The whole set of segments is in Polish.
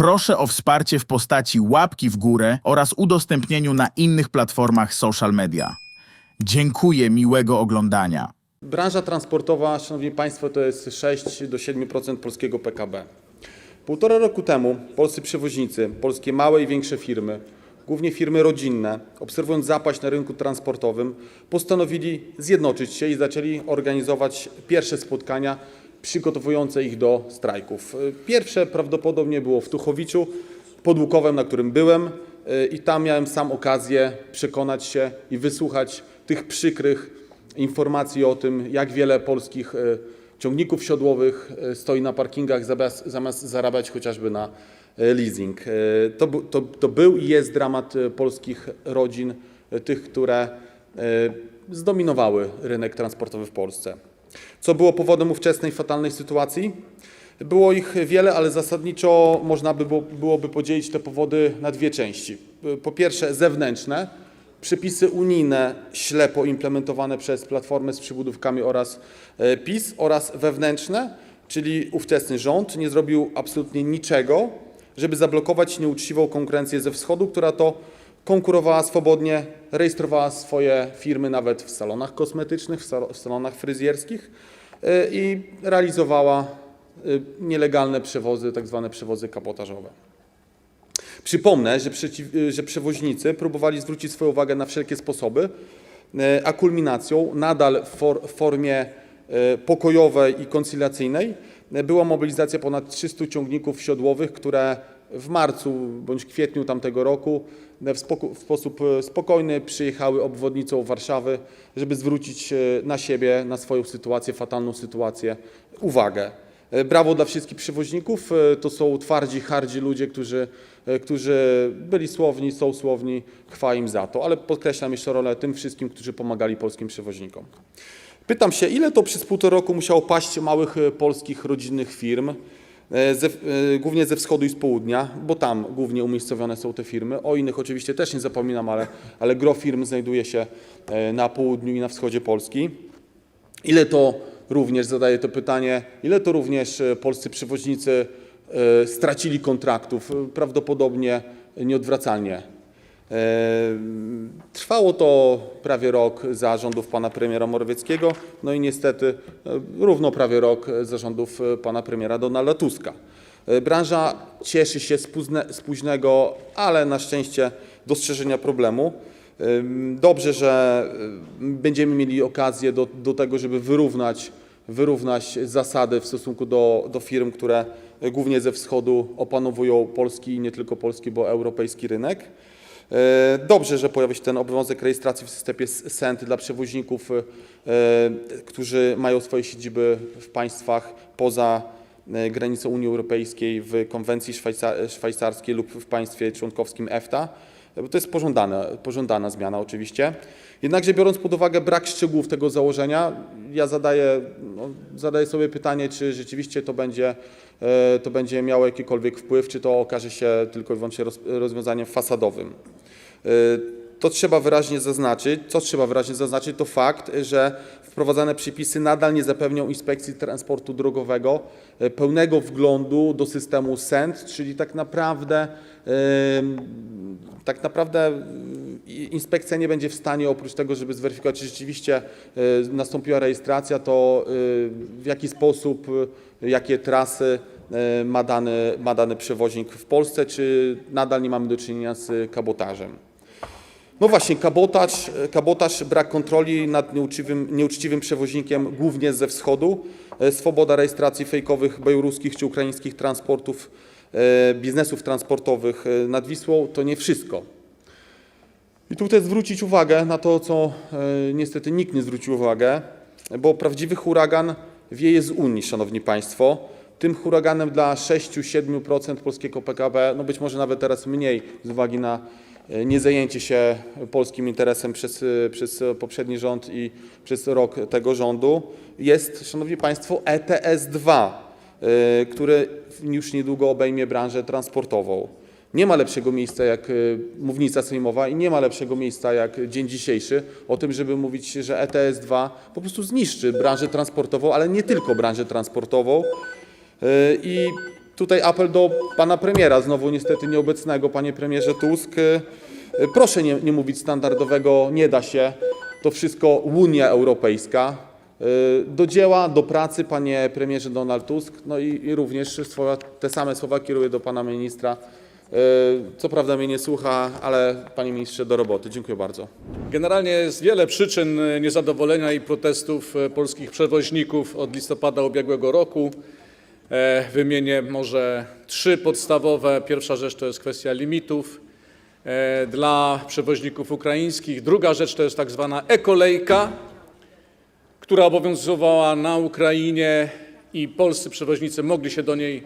proszę o wsparcie w postaci łapki w górę oraz udostępnieniu na innych platformach social media. Dziękuję, miłego oglądania. Branża transportowa, Szanowni Państwo, to jest 6 do 7% polskiego PKB. Półtora roku temu polscy przewoźnicy, polskie małe i większe firmy, głównie firmy rodzinne, obserwując zapaść na rynku transportowym, postanowili zjednoczyć się i zaczęli organizować pierwsze spotkania przygotowujące ich do strajków. Pierwsze prawdopodobnie było w Tuchowiczu pod Łukowem, na którym byłem y, i tam miałem sam okazję przekonać się i wysłuchać tych przykrych informacji o tym, jak wiele polskich e, ciągników siodłowych stoi na parkingach zamiast, zamiast zarabiać chociażby na leasing. To, to, to był i jest dramat polskich rodzin, tych, które zdominowały rynek transportowy w Polsce. Co było powodem ówczesnej fatalnej sytuacji? Było ich wiele, ale zasadniczo można by było, byłoby podzielić te powody na dwie części. Po pierwsze zewnętrzne, przepisy unijne ślepo implementowane przez Platformę z przybudówkami oraz e, PiS oraz wewnętrzne, czyli ówczesny rząd nie zrobił absolutnie niczego, żeby zablokować nieuczciwą konkurencję ze wschodu, która to konkurowała swobodnie, rejestrowała swoje firmy nawet w salonach kosmetycznych, w sal- w salonach fryzjerskich e, i realizowała e, nielegalne przewozy, tak zwane przewozy kabotażowe. Przypomnę, że, przeciw, że przewoźnicy próbowali zwrócić swoją uwagę na wszelkie sposoby, a kulminacją nadal w for, w formie pokojowej i koncyliacyjnej była mobilizacja ponad 300 ciągników siodłowych, które w marcu bądź kwietniu tamtego roku e, w, sposób e, spokojny przyjechały obwodnicą Warszawy, żeby zwrócić e, na siebie, na swoją sytuację, fatalną sytuację uwagę. Brawo dla wszystkich przewoźników. To są twardzi, hardzi ludzie, którzy, którzy byli słowni, są słowni. Chwała im za to. Ale podkreślam jeszcze rolę tym wszystkim, którzy pomagali polskim przewoźnikom. Pytam się, ile to przez półtora roku musiało paść małych polskich rodzinnych firm, ze, e, głównie ze wschodu i z południa, bo tam głównie umiejscowione są te firmy. O innych oczywiście też nie zapominam, ale, ale gro firm znajduje się e, na południu i na wschodzie Polski. Ile to również, zadaję to pytanie, ile to również e, polscy przewoźnicy e, stracili kontraktów? E, Prawdopodobnie nieodwracalnie. E, Trwało to prawie rok za rządów pana premiera Morawieckiego, no i niestety e, równo prawie rok za rządów e, pana premiera Donalda Tuska. Branża cieszy się z późne- z późnego, ale na szczęście dostrzeżenia problemu. Dobrze, że będziemy mieli okazję do, do tego, żeby wyrównać, wyrównać zasady w stosunku do, do firm, które głównie ze wschodu opanowują polski i nie tylko polski, bo europejski rynek. E, Dobrze, że pojawi się ten obowiązek rejestracji w systemie SENT dla przewoźników, e, którzy mają swoje siedziby w państwach poza e, granicą Unii Europejskiej, w konwencji szwajca- szwajcarskiej lub w państwie członkowskim EFTA. To jest pożądane, pożądana zmiana oczywiście. Jednakże biorąc pod uwagę brak szczegółów tego założenia, ja zadaję, no, zadaję sobie pytanie, czy rzeczywiście to będzie, to będzie miało jakikolwiek wpływ, czy to okaże się tylko i wyłącznie roz, rozwiązaniem fasadowym. E, To trzeba wyraźnie zaznaczyć. Co trzeba wyraźnie zaznaczyć, to fakt, że wprowadzane przepisy nadal nie zapewnią Inspekcji Transportu Drogowego e, pełnego wglądu do systemu SENT, czyli tak naprawdę em, tak naprawdę y, inspekcja nie będzie w stanie oprócz tego, żeby zweryfikować, czy rzeczywiście y, nastąpiła rejestracja, to y, w jaki sposób, y, jakie trasy y, ma dany, ma dany przewoźnik w Polsce, czy nadal nie mamy do czynienia z kabotażem. No właśnie, kabotaż, kabotaż, brak kontroli nad nieuczciwym, nieuczciwym przewoźnikiem, głównie ze wschodu, e, swoboda rejestracji fejkowych białoruskich czy ukraińskich transportów, e, biznesów transportowych e, nad Wisłą to nie wszystko. I tutaj zwrócić uwagę na to, co niestety nikt nie zwrócił uwagę, bo prawdziwy huragan wieje z Unii, Szanowni Państwo. Tym huraganem dla 6-7% polskiego PKB, no być może nawet teraz mniej z uwagi na niezajęcie się polskim interesem przez, e, przez poprzedni rząd i przez rok tego rządu, jest, Szanowni Państwo, ETS-2, e, który już niedługo obejmie branżę transportową. Nie ma lepszego miejsca jak y, mównica sejmowa i nie ma lepszego miejsca jak dzień dzisiejszy o tym, żeby mówić, że ETS-2 po prostu zniszczy branżę transportową, ale nie tylko branżę transportową. Y, I tutaj apel do pana premiera, znowu niestety nieobecnego, panie premierze Tusk. Y, Proszę nie, nie mówić standardowego, nie da się, to wszystko Unia Europejska. Y, Do dzieła, do pracy, panie premierze Donald Tusk. No i, i również słowa, te same słowa kieruję do pana ministra. Y, Co prawda mnie nie słucha, ale panie ministrze do roboty. Dziękuję bardzo. Generalnie jest wiele przyczyn niezadowolenia i protestów polskich przewoźników od listopada ubiegłego roku. E, Wymienię może trzy podstawowe. Pierwsza rzecz to jest kwestia limitów e, dla przewoźników ukraińskich. Druga rzecz to jest tak zwana ekolejka, która obowiązywała na Ukrainie i polscy przewoźnicy mogli się do niej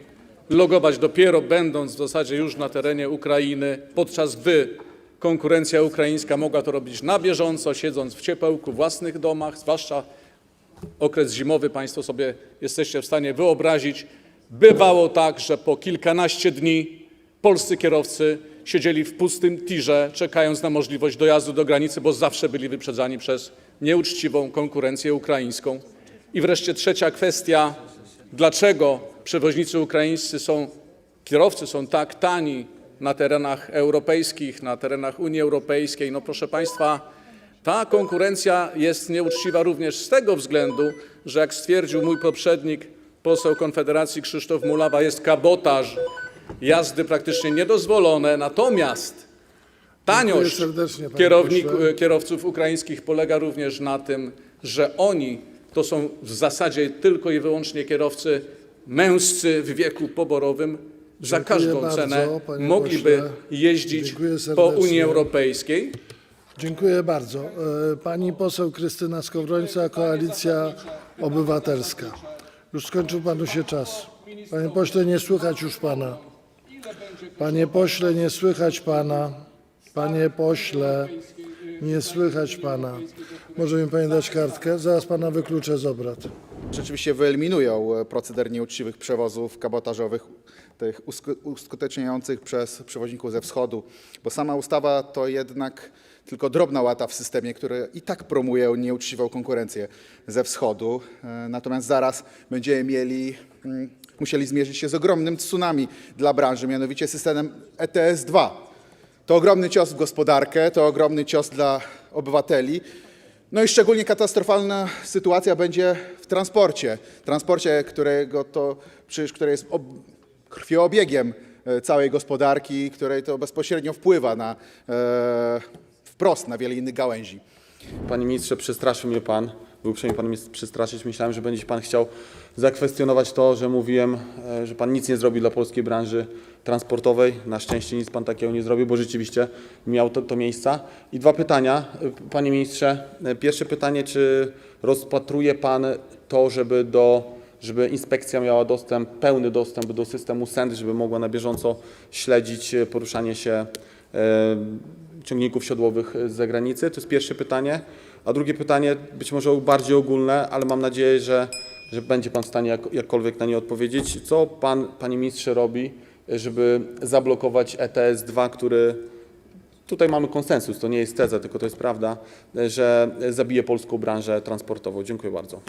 logować dopiero będąc w zasadzie już na terenie Ukrainy, podczas gdy konkurencja ukraińska mogła to robić na bieżąco, siedząc w ciepełku, w własnych domach, zwłaszcza okres zimowy Państwo sobie jesteście w stanie wyobrazić. Bywało tak, że po kilkanaście dni polscy kierowcy siedzieli w pustym tirze, czekając na możliwość dojazdu do granicy, bo zawsze byli wyprzedzani przez nieuczciwą konkurencję ukraińską. I wreszcie trzecia kwestia, dlaczego przewoźnicy ukraińscy są, kierowcy są tak tani na terenach europejskich, na terenach Unii Europejskiej. No proszę Państwa, ta konkurencja jest nieuczciwa również z tego względu, że jak stwierdził mój poprzednik, poseł Konfederacji Krzysztof Mulawa, jest kabotaż, jazdy praktycznie niedozwolone, natomiast taniość kierowców ukraińskich polega również na tym, że oni to są w zasadzie tylko i wyłącznie kierowcy męscy w wieku poborowym. Za każdą cenę mogliby jeździć po. Unii Europejskiej. Dziękuję bardzo. E, Pani poseł Krystyna Skowrońca, Koalicja Obywatelska. Już skończył panu się czas. Panie pośle, nie słychać już pana. Panie pośle, nie słychać pana. Panie pośle, nie słychać pana. Może mi pani dać kartkę? Zaraz pana wykluczę z obrad. rzeczywiście wyeliminują proceder nieuczciwych przewozów kabotażowych, tych usku- uskuteczniających przez przewoźników ze wschodu, bo sama ustawa to jednak tylko drobna łata w systemie, który i tak promuje nieuczciwą konkurencję ze wschodu. E, Natomiast zaraz będziemy mieli, mm, musieli zmierzyć się z ogromnym tsunami dla branży, mianowicie systemem E ETS-2. To ogromny cios w gospodarkę, to ogromny cios dla obywateli. No i szczególnie katastrofalna sytuacja będzie w transporcie. Transporcie, którego to przecież, który jest ob, krwioobiegiem e, całej gospodarki, której to bezpośrednio wpływa na, e, wprost na wiele innych gałęzi. Panie ministrze, przestraszył mnie pan. Był uprzejmy pan mnie przestraszyć. Myślałem, że będzie pan chciał zakwestionować to, że mówiłem, e, że pan nic nie zrobi dla polskiej branży transportowej. Na szczęście nic pan takiego nie zrobił, bo rzeczywiście miał to, to miejsca. I dwa pytania, panie ministrze. Pierwsze pytanie, czy rozpatruje pan to, żeby do żeby inspekcja miała dostęp, pełny dostęp do systemu SEND, żeby mogła na bieżąco śledzić e, poruszanie się e, ciągników siodłowych z zagranicy? To jest pierwsze pytanie. A drugie pytanie, być może bardziej ogólne, ale mam nadzieję, że, że będzie Pan w stanie jak, jakkolwiek na nie odpowiedzieć. Co Pan, Panie Ministrze, robi, żeby zablokować ETS-2, który tutaj mamy konsensus, to nie jest teza, tylko to jest prawda, że zabije polską branżę transportową. Dziękuję bardzo.